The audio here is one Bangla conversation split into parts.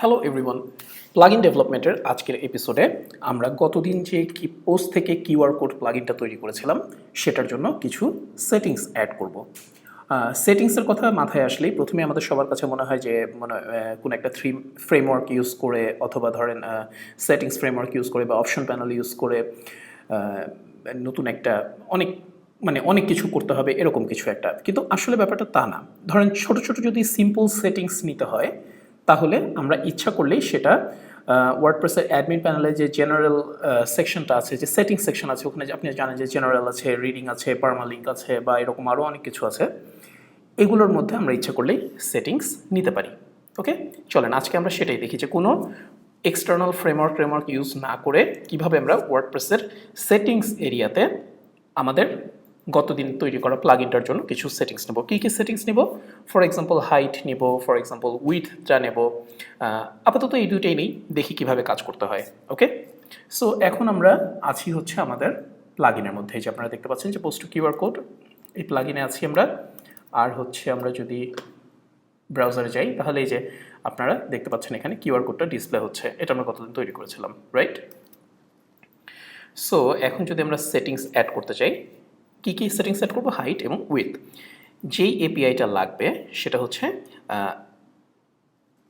হ্যালো এভরিওয়ান প্লাগইন ডেভেলপমেন্টের আজকের এপিসোডে আমরা গতদিন যে কি পোস্ট থেকে কিউআর কোড প্লাগইনটা তৈরি করেছিলাম, সেটার জন্য কিছু সেটিংস অ্যাড করব। সেটিংসের কথা মাথায় আসলেই প্রথমে আমাদের সবার কাছে মনে হয় যে মানে কোনো একটা থ্রি ফ্রেমওয়ার্ক ইউজ করে, অথবা ধরেন সেটিংস ফ্রেমওয়ার্ক ইউজ করে বা অপশন প্যানেল ইউজ করে নতুন একটা অনেক মানে অনেক কিছু করতে হবে, এরকম কিছু একটা। কিন্তু আসলে ব্যাপারটা তা না। ধরেন ছোট ছোট যদি সিম্পল সেটিংস নিতে হয় তাহলে আমরা ইচ্ছা করলেই সেটা ওয়ার্ডপ্রেসের অ্যাডমিন প্যানেলে যে জেনারেল সেকশনটা আছে, যে সেটিং সেকশন আছে, ওখানে আপনি জানেন যে জেনারেল আছে রিডিং আছে পারমালিঙ্ক আছে বা এরকম আরও অনেক কিছু আছে, এগুলোর মধ্যে আমরা ইচ্ছা করলেই সেটিংস নিতে পারি। ওকে চলেন, আজকে আমরা সেটাই দেখি যে কোনো এক্সটার্নাল ফ্রেমওয়ার্ক ফ্রেমওয়ার্ক ইউজ না করে কীভাবে আমরা ওয়ার্ডপ্রেসের সেটিংস এরিয়াতে আমাদের গতদিন তৈরি করা প্লাগইনটার জন্য কিছু সেটিংস নেব। কী কী সেটিংস নেব? ফর এক্সাম্পল হাইট নেব ফর এক্সাম্পল উইথটা নেব। আপাতত এই দুইটাই নেই, দেখি কীভাবে কাজ করতে হয় ওকে সো এখন আমরা আছি হচ্ছে আমাদের প্লাগইনের মধ্যে। এই যে আপনারা দেখতে পাচ্ছেন যে পোস্ট কিউআর কোড এই প্লাগইনে আছি আমরা। আর হচ্ছে আমরা যদি ব্রাউজারে যাই, তাহলে এই যে আপনারা দেখতে পাচ্ছেন এখানে কিউআর কোডটা ডিসপ্লে হচ্ছে। এটা আমরা কতদিন তৈরি করেছিলাম রাইট সো এখন যদি আমরা সেটিংস অ্যাড করতে চাই কী কী সেটিং সেট করব? হাইট এবং উইথ যেই এপিআইটা লাগবে, সেটা হচ্ছে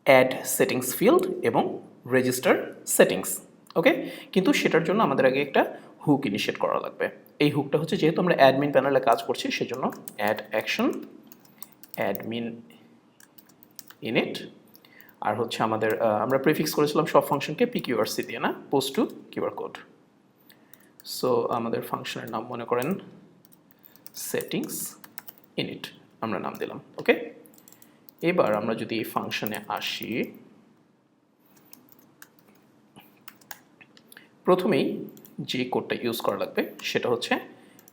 অ্যাড সেটিংস ফিল্ড এবং রেজিস্টার সেটিংস ওকে কিন্তু সেটার জন্য আমাদের আগে একটা হুক ইনিশিয়েট করা লাগবে। এই হুকটা হচ্ছে, যেহেতু আমরা অ্যাডমিন প্যানেলে কাজ করছি, সেজন্য অ্যাড অ্যাকশন অ্যাডমিন ইনিট আর হচ্ছে আমাদের আমরা প্রিফিক্স করেছিলাম সব ফাংশনকে পিকিউআরসি দিয়ে, না? Post to QR code so আমাদের ফাংশনের নাম মনে করেন সেটিংস ইনিট আমরা নাম দিলাম ওকে এবার আমরা যদি এই ফাংশনে আসি, প্রথমেই যে কোডটা ইউজ করা লাগবে সেটা হচ্ছে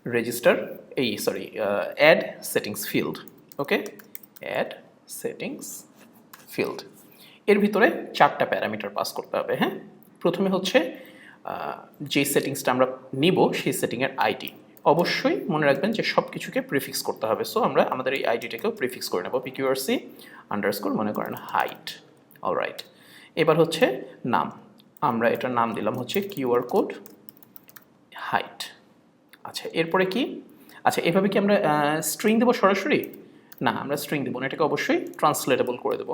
রেজিস্টার এই sorry add settings field okay add settings field এর ভিতরে চারটা প্যারামিটার পাস করতে হবে হ্যাঁ? প্রথমে হচ্ছে যে সেটিংসটা আমরা নিব সেই সেটিংয়ের আইডি অবশ্যই মনে রাখবেন যে সব কিছুকে প্রিফিক্স করতে হবে। সো আমরা আমাদের এই আইডিটাকেও প্রিফিক্স করে নেব। পিকিউআরসি আন্ডারস্কোর মনে করেন হাইট অলরাইট এবার হচ্ছে নাম। আমরা এটার নাম দিলাম হচ্ছে কিউআর কোড হাইট আচ্ছা এরপরে কি? আচ্ছা এভাবে কি আমরা স্ট্রিং দেবো সরাসরি? না, আমরা স্ট্রিং দেবো না। এটাকে অবশ্যই ট্রান্সলেটেবল করে দেবো।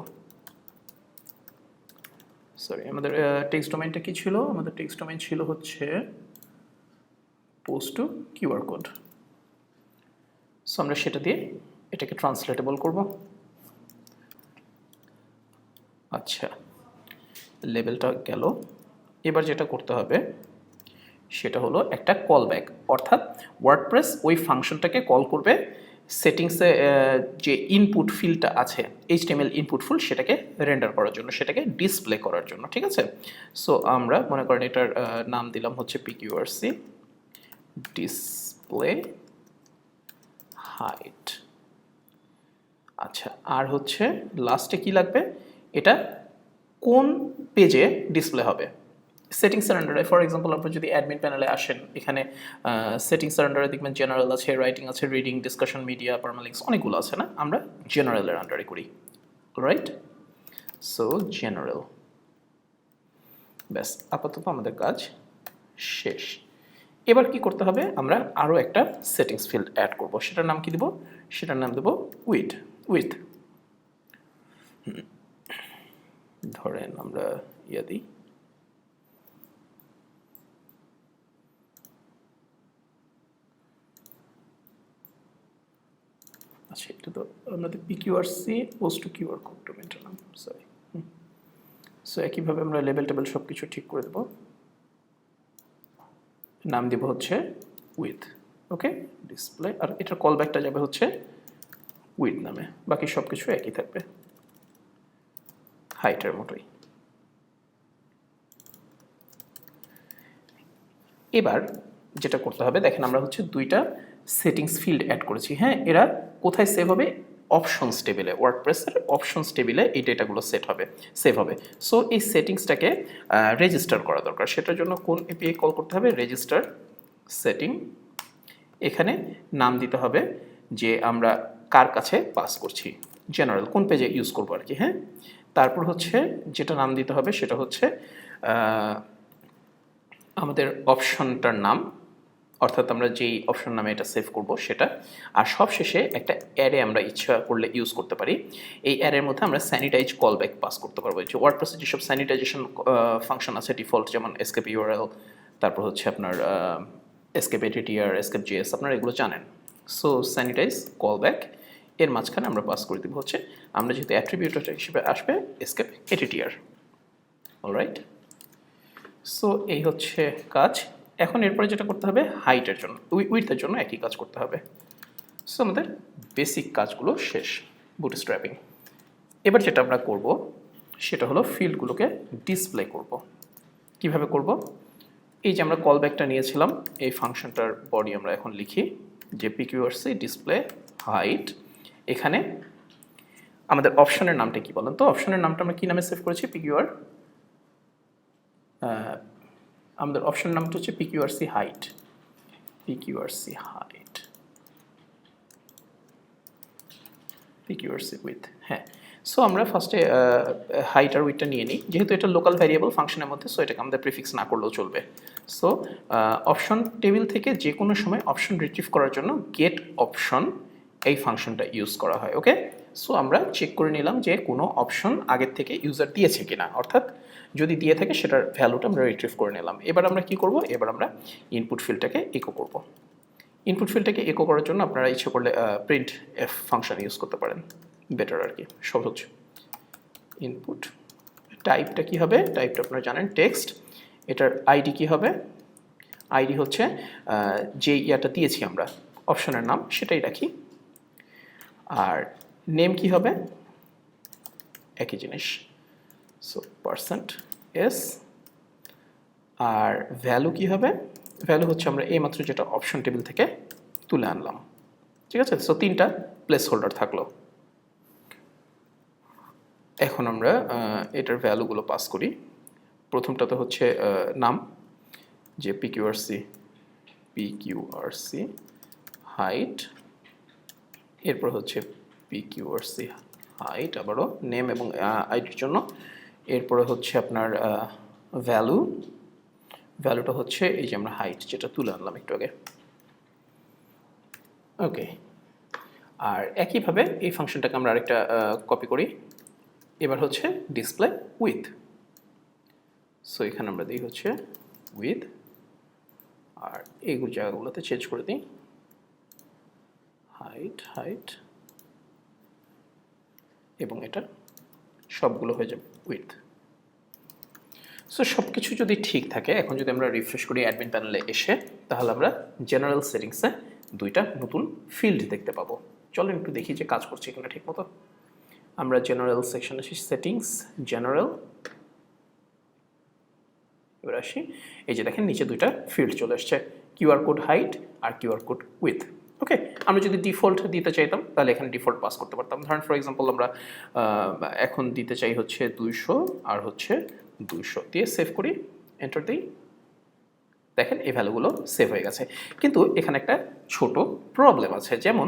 সরি আমাদের টেক্সট ডোমেইনটা কি ছিল? আমাদের টেক্সট ডোমেইন ছিল হচ্ছে post to QR code so আমরা সেটা দিয়ে এটাকে ট্রান্সলেটেবল করব। আচ্ছা লেভেলটা গেল। এবার যেটা করতে হবে, সেটা হলো একটা কল ব্যাক অর্থাৎ ওয়ার্ডপ্রেস ওই ফাংশনটাকে কল করবে, সেটিংসে যে ইনপুট ফিল্ডটা আছে এইচটিএমএল ইনপুট ফিল্ড সেটাকে রেন্ডার করার জন্য, সেটাকে ডিসপ্লে করার জন্য, ঠিক আছে? সো আমরা, মনে করেন এটার নাম দিলাম হচ্ছে পিকিউআরসি ডিসপ্লে হাইট আচ্ছা আর হচ্ছে লাস্টে কি লাগবে? এটা কোন পেজে ডিসপ্লে হবে? সেটিংসের আন্ডারে ফর এক্সাম্পল আপনি যদি অ্যাডমিন প্যানেলে আসেন, এখানে সেটিংসের আন্ডারে দেখবেন জেনারেল আছে রাইটিং আছে রিডিং ডিসকাশন মিডিয়া পারমালিংস অনেকগুলো আছে না? আমরা জেনারেলের আন্ডারে করি। রাইট সো জেনারেল ব্যাস, আপাতত আমাদের কাজ শেষ। এবার কি করতে হবে? আমরা আরও একটা সেটিংস ফিল্ড অ্যাড করব। সেটার নাম কি দেব? সেটার নাম দেব উইথ উইথ ধরেন আমরা ইয়া দিই। আচ্ছা এটা তো আমাদের PQRC post to QR code ডোমেনটার নাম সরি সো একইভাবে আমরা লেভেল টেবিল সব কিছু ঠিক করে দেবো। নাম দিব হচ্ছে উইথ ওকে? ডিসপ্লে আর এটার কল ব্যাকটা যাবে হচ্ছে উইথ নামে। বাকি সব কিছু একই থাকবে। হাইটের মতোই। এবার যেটা করতে হবে, দেখেন আমরা হচ্ছে দুইটা সেটিংস ফিল্ড অ্যাড করেছি। হ্যাঁ এরা কোথায় সেভ হবে? অপশনস টেবিলে ওয়ার্ডপ্রেসের অপশনস টেবিলে এই ডেটাগুলো সেট হবে সেভ হবে। সো এই সেটিংসটাকে রেজিস্টার করা দরকার। সেটার জন্য কোন এপিআই কল করতে হবে? রেজিস্টার সেটিং এখানে নাম দিতে হবে যে আমরা কার কাছে পাস করছি। জেনারেল কোন পেজে ইউজ করব আর কি হ্যাঁ? তারপর হচ্ছে যেটা নাম দিতে হবে সেটা হচ্ছে আমাদের অপশনটার নাম। অর্থাৎ আমরা যেই অপশন নামে এটা সেভ করব সেটা। আর সবশেষে একটা অ্যারে আমরা ইচ্ছা করলে ইউজ করতে পারি। এই অ্যারের মধ্যে আমরা স্যানিটাইজ কল ব্যাক পাস করতে পারব। যে ওয়ার্ডপ্রেসে যেসব স্যানিটাইজেশন ফাংশন আছে ডিফল্ট যেমন এসকেপ ইউআরএল তারপর হচ্ছে আপনার এসকেপ এটিটিআর এসকেপ জিএস আপনারা এগুলো জানেন। সো স্যানিটাইজ কল ব্যাক এর মাঝখানে আমরা পাস করে দিব হচ্ছে, আমরা যেহেতু অ্যাট্রিবিউটার হিসেবে আসবে এসকেপ এটিটিআর অলরাইট সো এই হচ্ছে কাজ। এখন এরপরে যেটা করতে হবে হাইটের জন্য উইথের জন্য একই কাজ করতে হবে। সো আমাদের বেসিক কাজগুলো শেষ বুট স্ট্র্যাপিং এবার যেটা আমরা করব, সেটা হলো ফিল্ডগুলোকে ডিসপ্লে করব। কীভাবে করব? এই যে আমরা কল ব্যাকটা নিয়েছিলাম, এই ফাংশনটার বডি আমরা এখন লিখি, যে পিকিউআরসি ডিসপ্লে হাইট এখানে আমাদের অপশনের নামটা কি বলেন তো? অপশনের নামটা আমরা কী নামে সেভ করেছি? পিকিউআর আমাদের অপশন নামটা হচ্ছে PQRC height. PQRC height. PQRC width হ্যাঁ। সো আমরা ফার্স্টে হাইট আর উইথটা নিয়ে নিই। যেহেতু এটা লোকাল ভ্যারিয়েবল ফাংশনের মধ্যে সো এটাকে আমাদের প্রিফিক্স না করলেও চলবে। সো অপশন টেবিল থেকে যে কোনো সময় অপশন রিট্রিভ করার জন্য গেট অপশন এই ফাংশনটা ইউজ করা হয় ওকে সো আমরা চেক করে নিলাম যে কোনো অপশন আগের থেকে ইউজার দিয়েছে কিনা। অর্থাৎ যদি দিয়ে থাকে সেটার ভ্যালুটা আমরা রিট্রিভ করে নিলাম। এবার আমরা কি করব? এবার আমরা ইনপুট ফিল্ডটাকে ইকো করব। ইনপুট ফিল্ডটাকে ইকো করার জন্য আপনারা ইচ্ছে করলে প্রিন্ট এফ ফাংশন ইউজ করতে পারেন। বেটার আর কি, সহজ। ইনপুট টাইপটা কি হবে? টাইপটা আপনারা জানেন টেক্সট এটার আইডি কি হবে? আইডি হচ্ছে যে ইয়াটা দিয়েছি আমরা অপশনের নাম, সেটাই রাখি। আর নেম কি হবে? একই জিনিস। So percent S R value কি হবে? ভ্যালু হচ্ছে আমরা এইমাত্র যেটা অপশন টেবিল থেকে তুলে আনলাম। ঠিক আছে? সো তিনটা প্লেস হোল্ডার থাকল। এখন আমরা এটার ভ্যালুগুলো পাস করি। প্রথমটাতে হচ্ছে আহ, নাম যে পিকিউআরসি পিকিউআরসি হাইট এরপর হচ্ছে পিকিউআরসি হাইট আবারও নেম এবং আইডির জন্য। এরপরে হচ্ছে আপনার ভ্যালু ভ্যালুটা হচ্ছে এই যে আমরা হাইট যেটা তুলে আনলাম একটু আগে। ওকে আর একইভাবে এই ফাংশনটাকে আমরা আরেকটা কপি করি। এবার হচ্ছে ডিসপ্লে উইথ সো এখানে আমরা দিই হচ্ছে উইথ আর এইগুলো জায়গাগুলোতে চেঞ্জ করে দিই। হাইট হাইট এবং এটা সবগুলো হয়ে যাবে উইথ সো সব কিছু যদি ঠিক থাকে, এখন যদি আমরা রিফ্রেশ করি অ্যাডমিন প্যানেলে এসে, তাহলে আমরা জেনারেল সেটিংসে দুইটা নতুন ফিল্ড দেখতে পাবো। চলেন একটু দেখি যে কাজ করছে কিনা ঠিক মতো। আমরা জেনারেল সেকশন আসি সেটিংস জেনারেল এবার আসি। এই যে দেখেন, নিচে দুইটা ফিল্ড চলে আসছে কিউআর কোড হাইট আর কিউআর কোড উইথ ওকে আমি যদি ডিফল্ট দিতে চাইতাম, তাহলে এখানে ডিফল্ট পাস করতে পারতাম। ধরেন ফর এক্সাম্পল আমরা এখন দিতে চাই হচ্ছে দুইশো, আর হচ্ছে দুইশো। দিয়ে সেভ করি এন্টার দিই। দেখেন এই ভ্যালুগুলো সেভ হয়ে গেছে। কিন্তু এখানে একটা ছোট প্রবলেম আছে। যেমন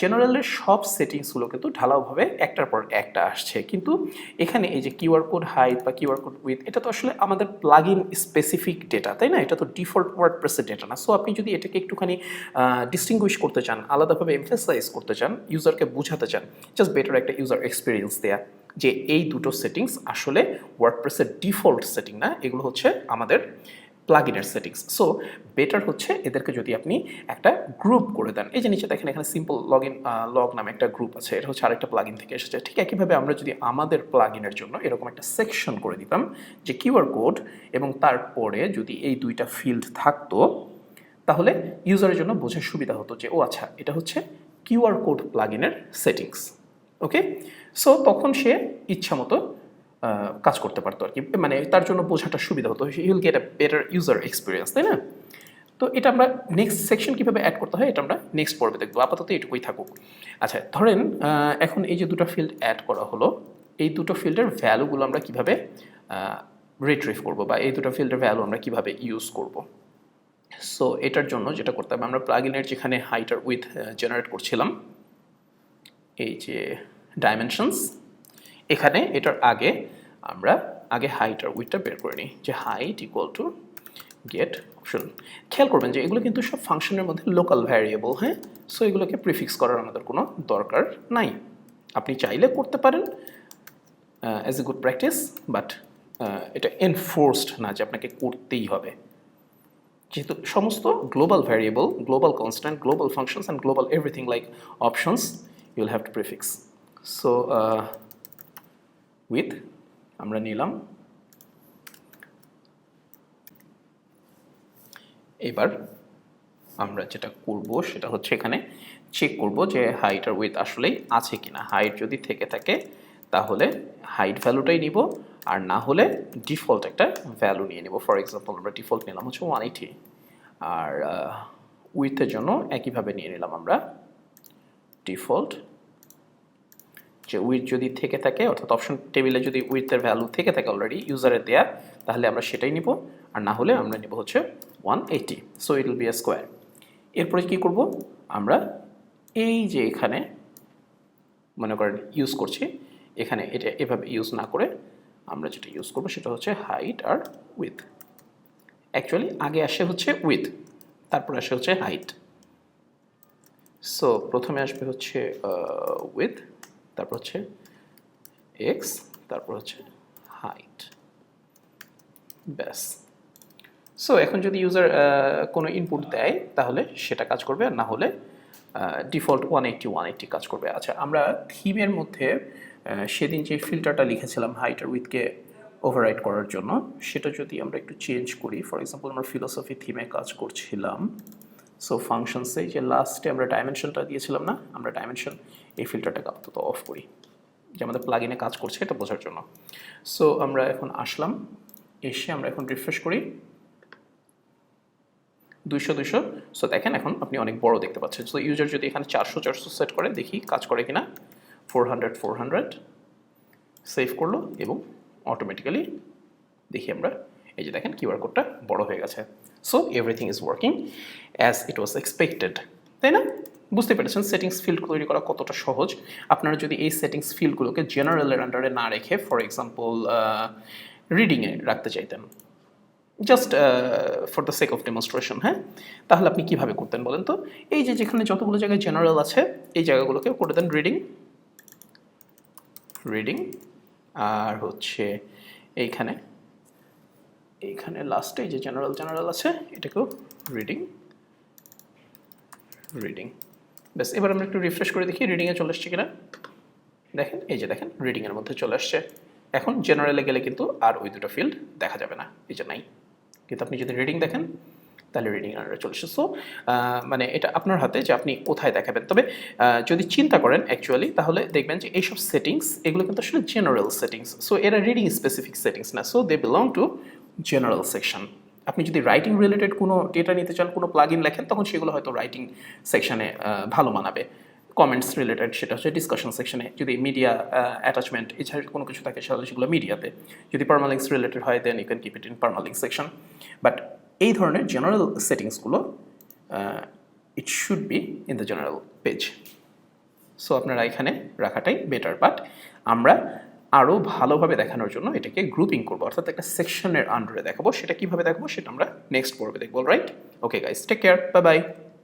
জেনারেলের সব সেটিংসগুলো কিন্তু ঢালাওভাবে একটার পর একটা আসছে। কিন্তু এখানে এই যে কিউআর কোড হাইট বা কিউআর কোড উইথ এটা তো আসলে আমাদের প্লাগ ইন স্পেসিফিক ডেটা তাই না? এটা তো ডিফল্ট ওয়ার্ড প্রেসের ডেটা না। সো আপনি যদি এটাকে একটুখানি ডিস্টিংগুইশ করতে চান, আলাদাভাবে এমফেসাইজ করতে চান ইউজারকে বোঝাতে চান জাস্ট বেটার একটা ইউজার এক্সপিরিয়েন্স দেয়া। যে এই দুটো সেটিংস আসলে ওয়ার্ডপ্রেসের ডিফল্ট সেটিং না, এগুলো হচ্ছে আমাদের প্লাগিনের সেটিংস সো বেটার হচ্ছে এদেরকে যদি আপনি একটা গ্রুপ করে দেন। এই যে নিচে দেখেন, এখানে সিম্পল লগ ইন লগ নামে একটা গ্রুপ আছে। এটা হচ্ছে আরেকটা প্লাগিন থেকে এসেছে। ঠিক একইভাবে আমরা যদি আমাদের প্লাগিনের জন্য এরকম একটা সেকশন করে দিতাম, যে কিউআর কোড এবং তারপরে যদি এই দুইটা ফিল্ড থাকতো, তাহলে ইউজারের জন্য বোঝার সুবিধা হতো যে, ও আচ্ছা এটা হচ্ছে কিউআর কোড প্লাগিনের সেটিংস ওকে সো তখন সে ইচ্ছা মতো কাজ করতে পারতো আর কি। মানে তার জন্য বোঝাটা সুবিধা হতো। He'll get a better user experience তাই না? তো এটা আমরা নেক্সট সেকশন কীভাবে অ্যাড করতে হয়, এটা আমরা নেক্সট পর্বে দেখব। আপাতত এটুকুই থাকুক। আচ্ছা ধরেন এখন এই যে দুটো ফিল্ড অ্যাড করা হলো, এই দুটো ফিল্ডের ভ্যালুগুলো আমরা কীভাবে রিট্রিভ করব বা এই দুটো ফিল্ডের ভ্যালু আমরা কীভাবে ইউজ করব? সো এটার জন্য যেটা করতে হবে, আমরা প্লাগিনের যেখানে হাইটার উইথ জেনারেট করছিলাম, এই যে ডাইমেনশনস এখানে এটার আগে আমরা আগে হাইট আর উইথটা বের করে নিই, যে height equal to get option খেয়াল করবেন যে এগুলো কিন্তু সব ফাংশনের মধ্যে লোকাল ভ্যারিয়েবল হ্যাঁ? সো এগুলোকে প্রিফিক্স করার আমাদের কোনো দরকার নাই। আপনি চাইলে করতে পারেন as a good practice but এটা এনফোর্সড না যে আপনাকে করতেই হবে। যেহেতু সমস্ত global variable global constant global functions and global everything like options you'll have to prefix so with আমরা নিলাম। এবার আমরা যেটা করব, সেটা হচ্ছে এখানে চেক করব যে হাইট আর উইথ আসলেই আছে কিনা। হাইট যদি থেকে থাকে, তাহলে হাইট ভ্যালুটাই নিব, আর না হলে ডিফল্ট একটা ভ্যালু নিয়ে নেব। ফর এক্সাম্পল আমরা ডিফল্ট নিলাম হচ্ছে ওয়ান এইটি আর উইথের জন্য একইভাবে নিয়ে নিলাম আমরা ডিফল্ট যে উইথ যদি থেকে থাকে, অর্থাৎ অপশন টেবিলে যদি উইথের ভ্যালু থেকে থাকে অলরেডি ইউজারের দেয়া, তাহলে আমরা সেটাই নিব। আর না হলে আমরা নিব হচ্ছে one eighty so it will be a square এরপরে কী করব? আমরা এই যে এখানে, মনে করেন ইউজ করছি, এখানে এটা এভাবে ইউজ না করে আমরা যেটা ইউজ করব সেটা হচ্ছে হাইট আর উইথ অ্যাকচুয়ালি আগে আসে হচ্ছে উইথ তারপরে আসে হচ্ছে হাইট সো প্রথমে আসবে হচ্ছে উইথ তারপর হচ্ছে এক্স তারপর হচ্ছে হাইট ব্যাস। সো এখন যদি ইউজার কোনো ইনপুট দেয়, তাহলে সেটা কাজ করবে না হলে default one eighty one eighty কাজ করবে। আচ্ছা আমরা থিমের মধ্যে সেদিন যে ফিল্টারটা লিখেছিলাম হাইট আর উইথকে ওভাররাইড করার জন্য, সেটা যদি আমরা একটু চেঞ্জ করি ফর এক্সাম্পল আমরা ফিলোসফি থিমে কাজ করছিলাম। সো ফাংশনসে যে লাস্টে আমরা ডাইমেনশনটা দিয়েছিলাম না, আমরা ডাইমেনশন এই ফিল্টারটাকে আপাতত অফ করি। যে আমাদের প্লাগ ইনে কাজ করছে, এটা বোঝার জন্য। সো আমরা এখন আসলাম, এসে আমরা এখন রিফ্রেশ করি। দুইশো দুইশো। সো দেখেন এখন আপনি অনেক বড় দেখতে পাচ্ছেন। সো ইউজার যদি এখানে চারশো চারশো সেট করে, দেখি কাজ করে কিনা। Four hundred four hundred save করল এবং অটোমেটিক্যালি দেখি আমরা, এই যে দেখেন কিউআর কোডটা বড় হয়ে গেছে। So everything is working as it was expected তাই না? বুঝতে পেরেছেন সেটিংস ফিল্ড তৈরি করা কতটা সহজ। আপনারা যদি এই সেটিংস ফিল্ডগুলোকে জেনারেলের আন্ডারে না রেখে ফর এক্সাম্পল রিডিংয়ে রাখতে চাইতেন। Just for the sake of demonstration হ্যাঁ? তাহলে আপনি কীভাবে করতেন বলেন তো? এই যে যেখানে যতগুলো জায়গায় জেনারেল আছে, এই জায়গাগুলোকে করে দেন রিডিং রিডিং আর হচ্ছে এইখানে এইখানে লাস্টে যে জেনারেল জেনারেল আছে, এটাকেও রিডিং রিডিং ব্যাস, এবার আমরা একটু রিফ্রেশ করে দেখি রিডিংয়ে চলে আসছে কিনা। দেখেন, এই যে দেখেন রিডিংয়ের মধ্যে চলে আসছে। এখন জেনারেলে গেলে কিন্তু আর ওই দুটো ফিল্ড দেখা যাবে না, এই যে নাই। কিন্তু আপনি যদি রিডিং দেখেন, তাহলে রিডিং আন্ডারে চলে এসেছে। সো মানে এটা আপনার হাতে যে আপনি কোথায় দেখাবেন। তবে যদি চিন্তা করেন অ্যাকচুয়ালি তাহলে দেখবেন যে এইসব সেটিংস এগুলো কিন্তু আসলে জেনারেল সেটিংস সো এরা রিডিং স্পেসিফিক সেটিংস না। So they belong to general section আপনি যদি রাইটিং রিলেটেড কোনো ডেটা নিতে চান, কোনো প্লাগ ইন লেখেন, তখন সেগুলো হয়তো রাইটিং সেকশানে ভালো মানাবে। কমেন্টস রিলেটেড সেটা হচ্ছে ডিসকাশন সেকশনে যদি মিডিয়া অ্যাটাচমেন্ট এছাড়া কোনো কিছু থাকে তাহলে সেগুলো মিডিয়াতে যদি পারমালিংস রিলেটেড হয় then you can keep it in permalinks section but এই ধরনের general সেটিংসগুলো it should be in the general page so আপনারা এখানে রাখাটাই বেটার বাট আমরা আরও ভালোভাবে দেখানোর জন্য এটাকে গ্রুপিং করব। অর্থাৎ একটা সেকশনের আন্ডারে দেখাবো। সেটা কীভাবে দেখাবো সেটা আমরা নেক্সট পর্বে দেখব। Right okay guys take care bye bye